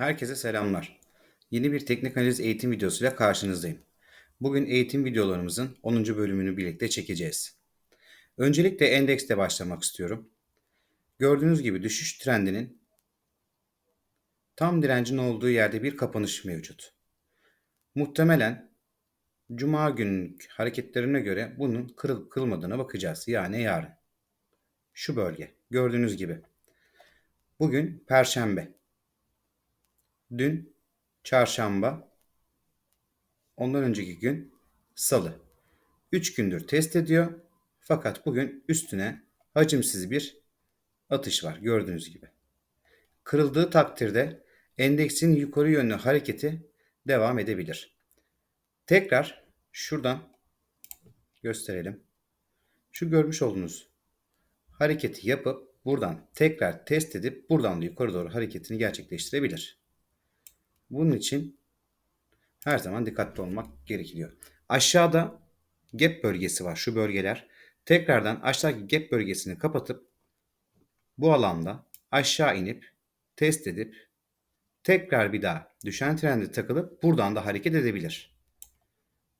Herkese selamlar. Yeni bir teknik analiz eğitim videosuyla karşınızdayım. Bugün eğitim videolarımızın 10. bölümünü birlikte çekeceğiz. Öncelikle endekste başlamak istiyorum. Gördüğünüz gibi düşüş trendinin tam direncin olduğu yerde bir kapanış mevcut. Muhtemelen Cuma günlük hareketlerine göre bunun kırılıp kırılmadığına bakacağız. Yani yarın. Şu bölge. Gördüğünüz gibi. Bugün Perşembe. Dün çarşamba. Ondan önceki gün salı. 3 gündür test ediyor. Fakat bugün üstüne hacimsiz bir atış var gördüğünüz gibi. Kırıldığı takdirde endeksin yukarı yönlü hareketi devam edebilir. Tekrar şuradan gösterelim. Şu görmüş olduğunuz hareketi yapıp buradan tekrar test edip buradan da yukarı doğru hareketini gerçekleştirebilir. Bunun için her zaman dikkatli olmak gerekiyor. Aşağıda gap bölgesi var şu bölgeler. Tekrardan aşağıdaki gap bölgesini kapatıp bu alanda aşağı inip test edip tekrar bir daha düşen trende takılıp buradan da hareket edebilir.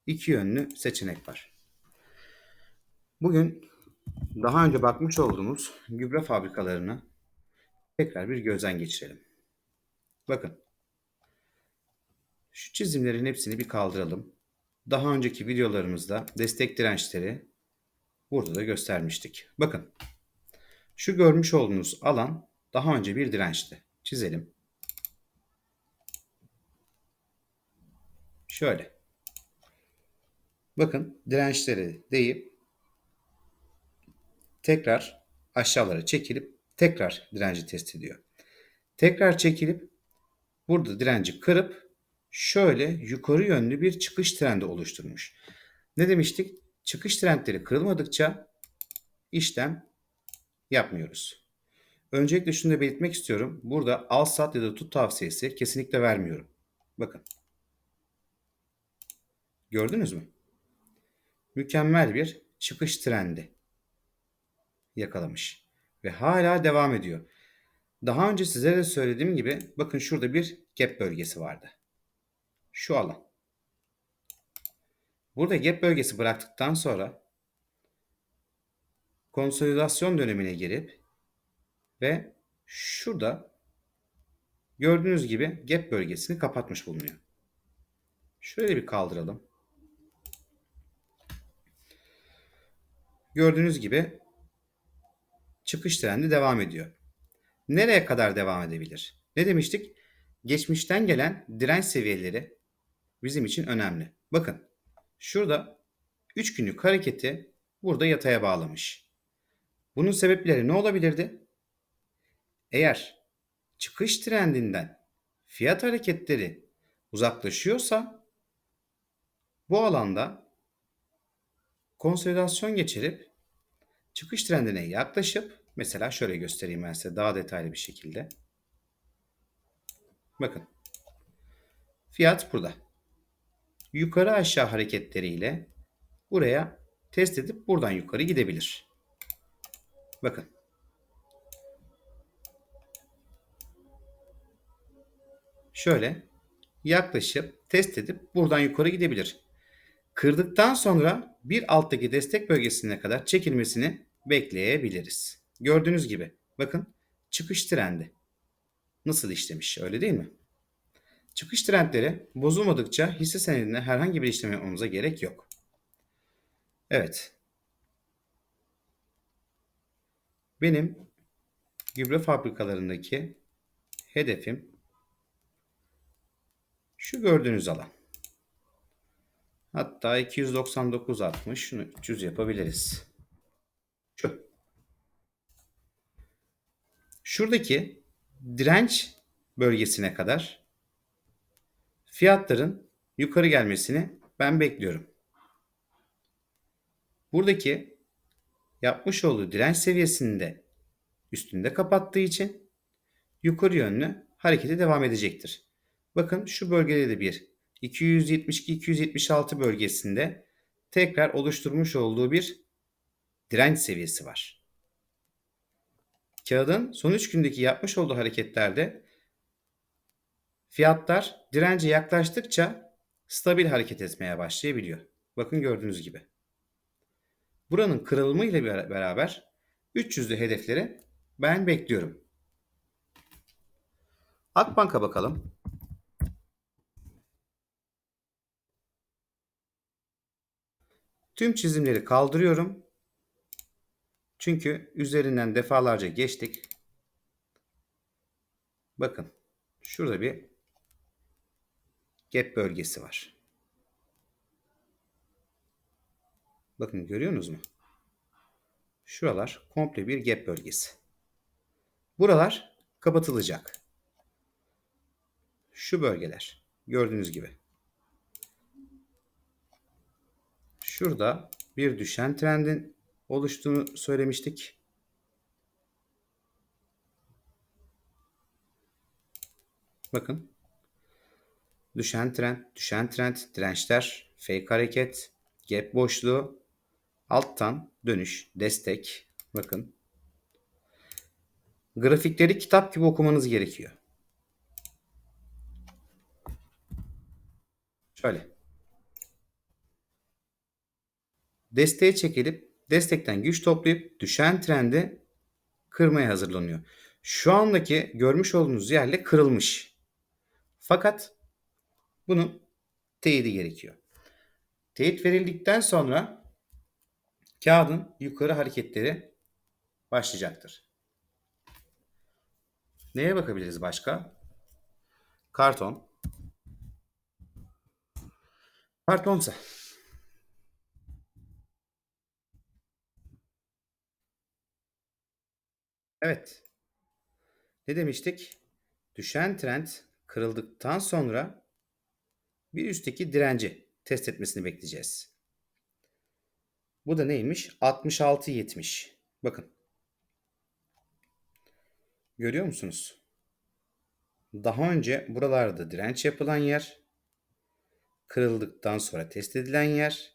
İki yönlü seçenek var. Bugün daha önce bakmış olduğumuz gübre fabrikalarını tekrar bir gözden geçirelim. Bakın şu çizimlerin hepsini bir kaldıralım. Daha önceki videolarımızda destek dirençleri burada da göstermiştik. Bakın. Şu görmüş olduğunuz alan daha önce bir dirençti. Çizelim. Şöyle. Bakın dirençleri deyip tekrar aşağılara çekilip tekrar direnci test ediyor. Tekrar çekilip burada direnci kırıp şöyle yukarı yönlü bir çıkış trendi oluşturmuş. Ne demiştik? Çıkış trendleri kırılmadıkça işlem yapmıyoruz. Öncelikle şunu da belirtmek istiyorum. Burada al sat ya da tut tavsiyesi kesinlikle vermiyorum. Bakın. Gördünüz mü? Mükemmel bir çıkış trendi yakalamış. Ve hala devam ediyor. Daha önce size de söylediğim gibi bakın şurada bir gap bölgesi vardı şu alan. Burada gap bölgesi bıraktıktan sonra konsolidasyon dönemine girip ve şurada gördüğünüz gibi gap bölgesini kapatmış bulunuyor. Şöyle bir kaldıralım. Gördüğünüz gibi çıkış trendi devam ediyor. Nereye kadar devam edebilir? Ne demiştik? Geçmişten gelen direnç seviyeleri bizim için önemli. Bakın şurada 3 günlük hareketi burada yataya bağlamış. Bunun sebepleri ne olabilirdi? Eğer çıkış trendinden fiyat hareketleri uzaklaşıyorsa bu alanda konsolidasyon geçirip çıkış trendine yaklaşıp mesela şöyle göstereyim ben size daha detaylı bir şekilde. Bakın. Fiyat burada yukarı aşağı hareketleriyle buraya test edip buradan yukarı gidebilir. Bakın. Şöyle yaklaşıp test edip buradan yukarı gidebilir. Kırdıktan sonra bir alttaki destek bölgesine kadar çekilmesini bekleyebiliriz. Gördüğünüz gibi bakın çıkış trendi nasıl işlemiş öyle değil mi? Çıkış trendleri bozulmadıkça hisse senedine herhangi bir işlem yapmamıza gerek yok. Evet. Benim gübre fabrikalarındaki hedefim şu gördüğünüz alan. Hatta 299.60 şunu 300 yapabiliriz. Şu. Şuradaki direnç bölgesine kadar fiyatların yukarı gelmesini ben bekliyorum. Buradaki yapmış olduğu direnç seviyesinde üstünde kapattığı için yukarı yönlü harekete devam edecektir. Bakın şu bölgede de bir 272-276 bölgesinde tekrar oluşturmuş olduğu bir direnç seviyesi var. Kağıdın son 3 gündeki yapmış olduğu hareketlerde Fiyatlar dirence yaklaştıkça stabil hareket etmeye başlayabiliyor. Bakın gördüğünüz gibi. Buranın kırılımı ile beraber 300'lü hedefleri ben bekliyorum. Akbank'a bakalım. Tüm çizimleri kaldırıyorum. Çünkü üzerinden defalarca geçtik. Bakın şurada bir gap bölgesi var. Bakın görüyorsunuz mu? Şuralar komple bir gap bölgesi. Buralar kapatılacak. Şu bölgeler gördüğünüz gibi. Şurada bir düşen trendin oluştuğunu söylemiştik. Bakın. Düşen trend, düşen trend, dirençler, fake hareket, gap boşluğu, alttan dönüş, destek. Bakın. Grafikleri kitap gibi okumanız gerekiyor. Şöyle. Desteğe çekilip destekten güç toplayıp düşen trendi kırmaya hazırlanıyor. Şu andaki görmüş olduğunuz yerle kırılmış. Fakat bunun teyidi gerekiyor. Teyit verildikten sonra kağıdın yukarı hareketleri başlayacaktır. Neye bakabiliriz başka? Karton. Kartonsa Evet. Ne demiştik? Düşen trend kırıldıktan sonra bir üstteki direnci test etmesini bekleyeceğiz. Bu da neymiş? 66.70. Bakın. Görüyor musunuz? Daha önce buralarda direnç yapılan yer, kırıldıktan sonra test edilen yer,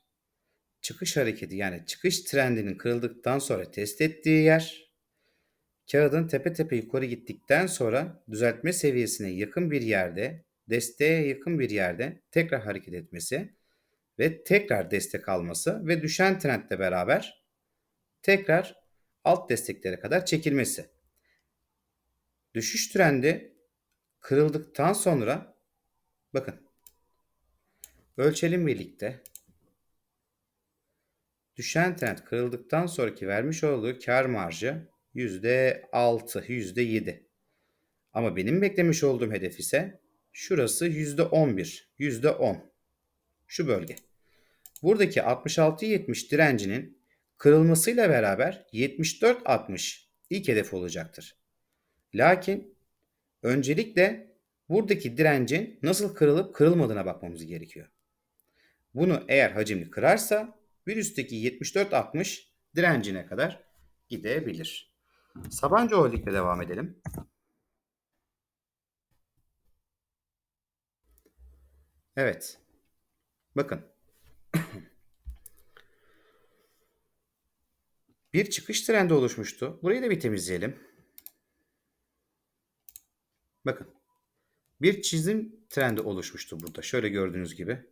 çıkış hareketi yani çıkış trendinin kırıldıktan sonra test ettiği yer, Kağıdın tepe tepe yukarı gittikten sonra düzeltme seviyesine yakın bir yerde, desteğe yakın bir yerde tekrar hareket etmesi ve tekrar destek alması ve düşen trendle beraber tekrar alt desteklere kadar çekilmesi. Düşüş trendi kırıldıktan sonra bakın ölçelim birlikte. Düşen trend kırıldıktan sonraki vermiş olduğu kar marjı %6, %7. Ama benim beklemiş olduğum hedef ise şurası %11, %10. Şu bölge. Buradaki 66-70 direncinin kırılmasıyla beraber 74-60 ilk hedef olacaktır. Lakin öncelikle buradaki direncin nasıl kırılıp kırılmadığına bakmamız gerekiyor. Bunu eğer hacimli kırarsa bir üstteki 74-60 direncine kadar gidebilir. Sabancı Holding'le devam edelim. Evet. Bakın. bir çıkış trendi oluşmuştu. Burayı da bir temizleyelim. Bakın. Bir çizim trendi oluşmuştu burada. Şöyle gördüğünüz gibi.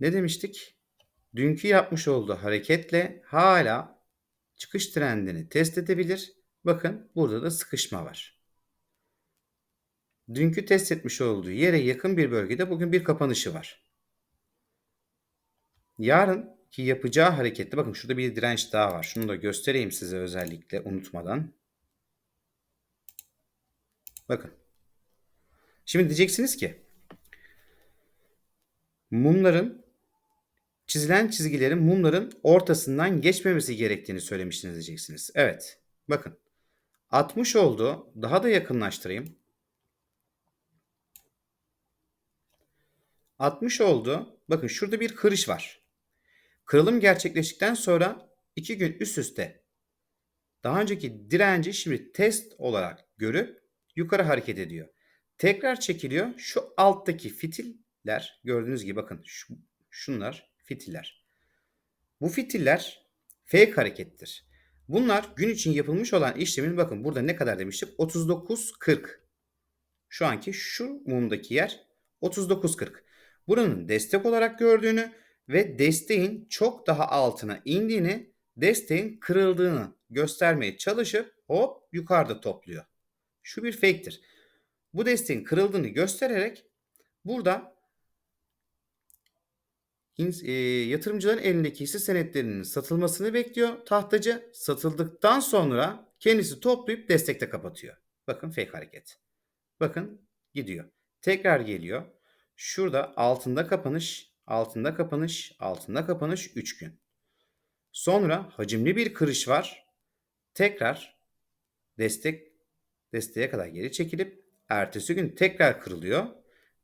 Ne demiştik? Dünkü yapmış olduğu hareketle hala çıkış trendini test edebilir. Bakın burada da sıkışma var. Dünkü test etmiş olduğu yere yakın bir bölgede bugün bir kapanışı var. Yarın ki yapacağı harekette bakın şurada bir direnç daha var. Şunu da göstereyim size özellikle unutmadan. Bakın. Şimdi diyeceksiniz ki mumların çizilen çizgilerin mumların ortasından geçmemesi gerektiğini söylemiştiniz diyeceksiniz. Evet. Bakın. 60 oldu. Daha da yakınlaştırayım. 60 oldu. Bakın şurada bir kırış var. Kırılım gerçekleştikten sonra 2 gün üst üste daha önceki direnci şimdi test olarak görüp yukarı hareket ediyor. Tekrar çekiliyor. Şu alttaki fitiller gördüğünüz gibi bakın şunlar fitiller. Bu fitiller fake harekettir. Bunlar gün için yapılmış olan işlemin bakın burada ne kadar demiştik? 39.40. Şu anki şu mumdaki yer 39.40. Buranın destek olarak gördüğünü ve desteğin çok daha altına indiğini, desteğin kırıldığını göstermeye çalışıp hop yukarıda topluyor. Şu bir fake'tir. Bu desteğin kırıldığını göstererek burada e, yatırımcıların elindeki hisse senetlerinin satılmasını bekliyor. Tahtacı satıldıktan sonra kendisi toplayıp destekte kapatıyor. Bakın fake hareket. Bakın gidiyor. Tekrar geliyor. Şurada altında kapanış, altında kapanış, altında kapanış 3 gün. Sonra hacimli bir kırış var. Tekrar destek desteğe kadar geri çekilip ertesi gün tekrar kırılıyor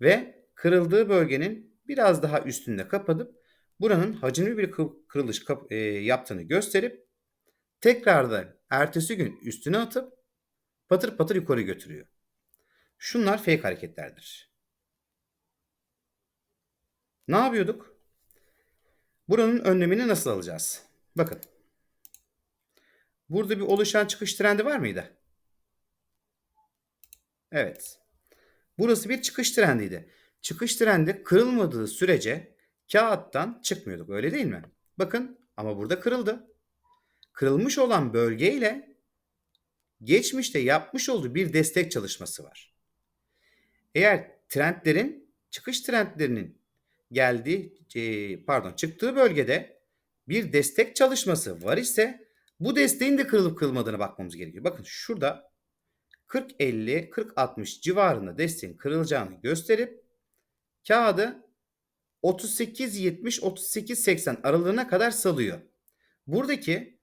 ve kırıldığı bölgenin biraz daha üstünde kapatıp buranın hacimli bir kırılış e, yaptığını gösterip tekrar da ertesi gün üstüne atıp patır patır yukarı götürüyor. Şunlar fake hareketlerdir. Ne yapıyorduk? Buranın önlemini nasıl alacağız? Bakın. Burada bir oluşan çıkış trendi var mıydı? Evet. Burası bir çıkış trendiydi. Çıkış trendi kırılmadığı sürece kağıttan çıkmıyorduk. Öyle değil mi? Bakın ama burada kırıldı. Kırılmış olan bölgeyle geçmişte yapmış olduğu bir destek çalışması var. Eğer trendlerin çıkış trendlerinin geldiği pardon çıktığı bölgede bir destek çalışması var ise bu desteğin de kırılıp kırılmadığını bakmamız gerekiyor. Bakın şurada 40-50, 40-60 civarında desteğin kırılacağını gösterip kağıdı 38-70-38-80 aralığına kadar salıyor. Buradaki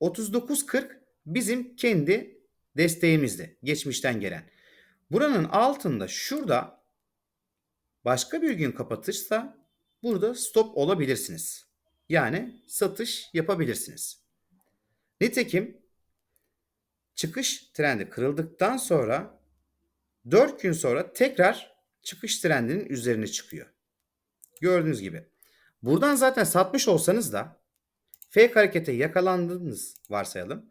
39-40 bizim kendi desteğimizdi. Geçmişten gelen. Buranın altında şurada başka bir gün kapatırsa burada stop olabilirsiniz. Yani satış yapabilirsiniz. Nitekim çıkış trendi kırıldıktan sonra 4 gün sonra tekrar çıkış trendinin üzerine çıkıyor. Gördüğünüz gibi. Buradan zaten satmış olsanız da fake harekete yakalandığınız varsayalım.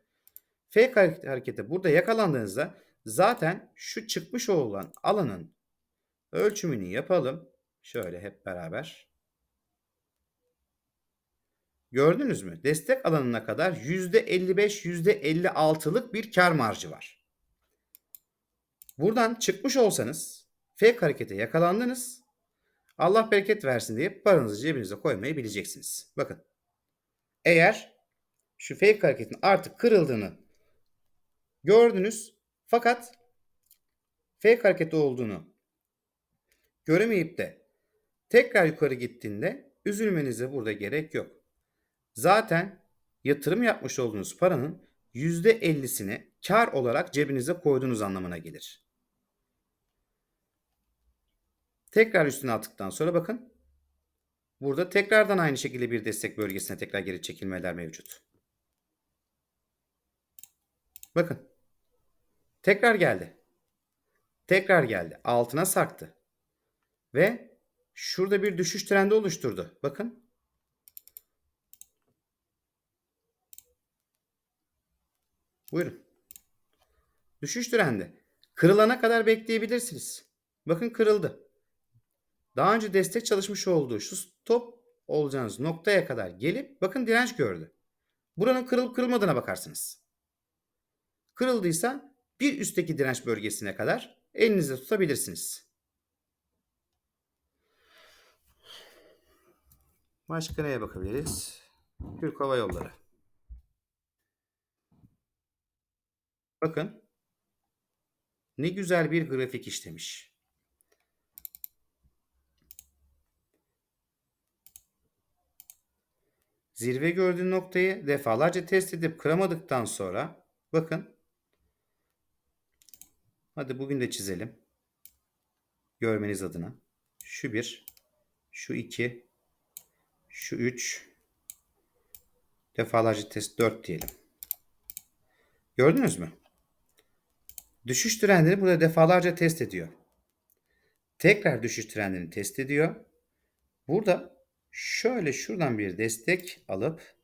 Fake harekete burada yakalandığınızda zaten şu çıkmış olan alanın ölçümünü yapalım. Şöyle hep beraber. Gördünüz mü? Destek alanına kadar %55, %56'lık bir kar marjı var. Buradan çıkmış olsanız fake harekete yakalandınız. Allah bereket versin diye paranızı cebinize koymayı bileceksiniz. Bakın. Eğer şu fake hareketin artık kırıldığını gördünüz fakat fake hareketi olduğunu göremeyip de tekrar yukarı gittiğinde üzülmenize burada gerek yok. Zaten yatırım yapmış olduğunuz paranın %50'sini kar olarak cebinize koyduğunuz anlamına gelir. Tekrar üstüne attıktan sonra bakın. Burada tekrardan aynı şekilde bir destek bölgesine tekrar geri çekilmeler mevcut. Bakın. Tekrar geldi. Tekrar geldi. Altına sarktı. Ve şurada bir düşüş trendi oluşturdu. Bakın. Buyurun. Düşüş trendi. Kırılana kadar bekleyebilirsiniz. Bakın kırıldı. Daha önce destek çalışmış olduğu şu stop olacağınız noktaya kadar gelip bakın direnç gördü. Buranın kırılıp kırılmadığına bakarsınız. Kırıldıysa bir üstteki direnç bölgesine kadar elinizde tutabilirsiniz. Başka neye bakabiliriz? Türk Hava Yolları. Bakın ne güzel bir grafik işlemiş. Zirve gördüğün noktayı defalarca test edip kıramadıktan sonra bakın hadi bugün de çizelim. Görmeniz adına. Şu bir, şu iki, şu üç, defalarca test dört diyelim. Gördünüz mü? Düşüş trendini burada defalarca test ediyor. Tekrar düşüş trendini test ediyor. Burada şöyle şuradan bir destek alıp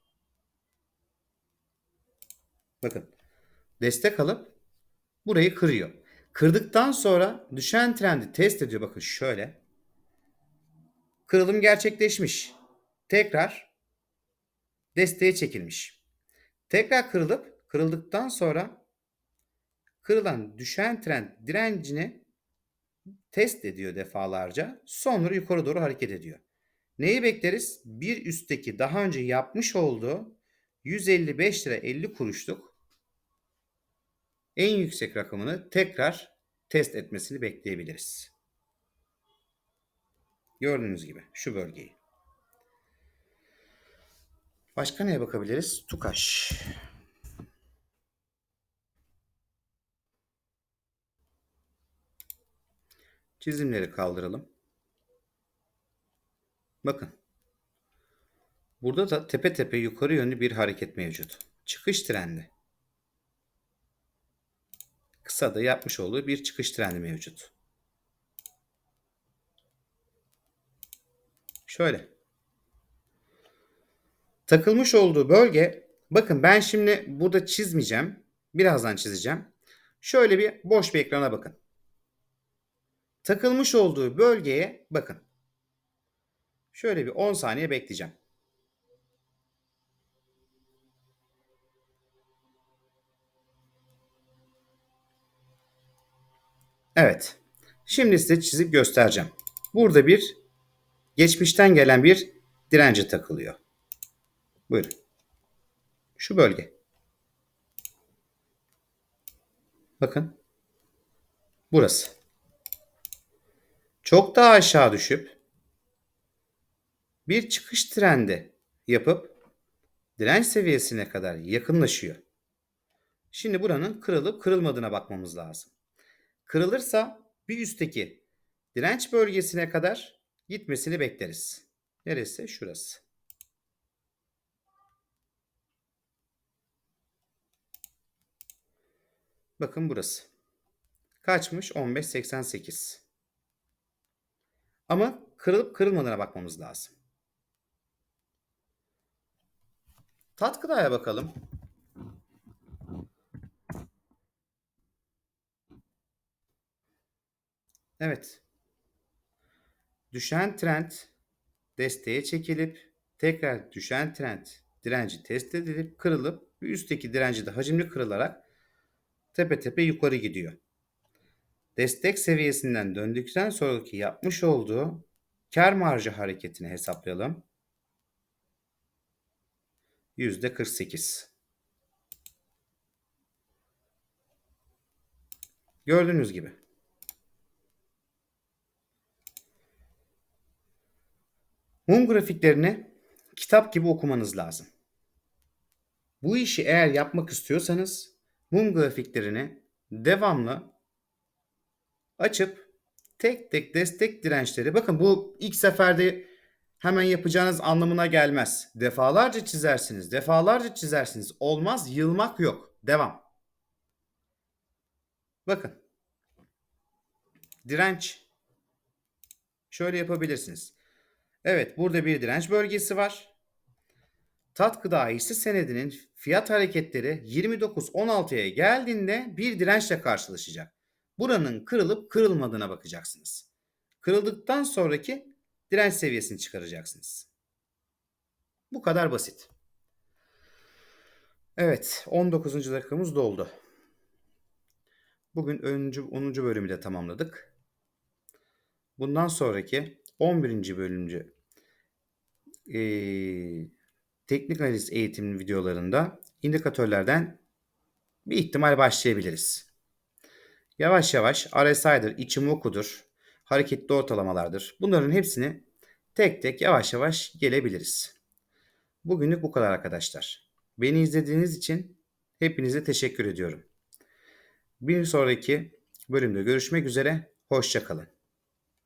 Bakın. Destek alıp burayı kırıyor. Kırdıktan sonra düşen trendi test ediyor. Bakın şöyle. Kırılım gerçekleşmiş. Tekrar desteğe çekilmiş. Tekrar kırılıp kırıldıktan sonra kırılan düşen trend direncini test ediyor defalarca. Sonra yukarı doğru hareket ediyor. Neyi bekleriz? Bir üstteki daha önce yapmış olduğu 155 lira 50 kuruşluk en yüksek rakamını tekrar test etmesini bekleyebiliriz. Gördüğünüz gibi şu bölgeyi. Başka neye bakabiliriz? Tukaş. Çizimleri kaldıralım. Bakın. Burada da tepe tepe yukarı yönlü bir hareket mevcut. Çıkış trendi. Kısa da yapmış olduğu bir çıkış trendi mevcut. Şöyle. Takılmış olduğu bölge bakın ben şimdi burada çizmeyeceğim. Birazdan çizeceğim. Şöyle bir boş bir ekrana bakın. Takılmış olduğu bölgeye bakın. Şöyle bir 10 saniye bekleyeceğim. Evet. Şimdi size çizip göstereceğim. Burada bir geçmişten gelen bir dirence takılıyor. Buyurun. Şu bölge. Bakın. Burası. Çok daha aşağı düşüp bir çıkış trendi yapıp direnç seviyesine kadar yakınlaşıyor. Şimdi buranın kırılıp kırılmadığına bakmamız lazım. Kırılırsa bir üstteki direnç bölgesine kadar gitmesini bekleriz. Neresi? Şurası. Bakın burası. Kaçmış? 15.88. Ama kırılıp kırılmadığına bakmamız lazım. Tat gıdaya bakalım. Evet. Düşen trend desteğe çekilip tekrar düşen trend direnci test edilip kırılıp üstteki direnci de hacimli kırılarak tepe tepe yukarı gidiyor. Destek seviyesinden döndükten sonraki yapmış olduğu kar marjı hareketini hesaplayalım. %48. Gördüğünüz gibi. Mum grafiklerini kitap gibi okumanız lazım. Bu işi eğer yapmak istiyorsanız mum grafiklerini devamlı açıp tek tek destek dirençleri bakın bu ilk seferde hemen yapacağınız anlamına gelmez. Defalarca çizersiniz, defalarca çizersiniz. Olmaz, yılmak yok. Devam. Bakın. Direnç. Şöyle yapabilirsiniz. Evet, burada bir direnç bölgesi var. Tat gıda senedinin fiyat hareketleri 29.16'ya geldiğinde bir dirençle karşılaşacak. Buranın kırılıp kırılmadığına bakacaksınız. Kırıldıktan sonraki direnç seviyesini çıkaracaksınız. Bu kadar basit. Evet 19. dakikamız doldu. Bugün 10. bölümü de tamamladık. Bundan sonraki 11. bölümcü e, teknik analiz eğitim videolarında indikatörlerden bir ihtimal başlayabiliriz. Yavaş yavaş RSI'dir, Ichimoku'dur, hareketli ortalamalardır. Bunların hepsini tek tek yavaş yavaş gelebiliriz. Bugünlük bu kadar arkadaşlar. Beni izlediğiniz için hepinize teşekkür ediyorum. Bir sonraki bölümde görüşmek üzere. Hoşçakalın.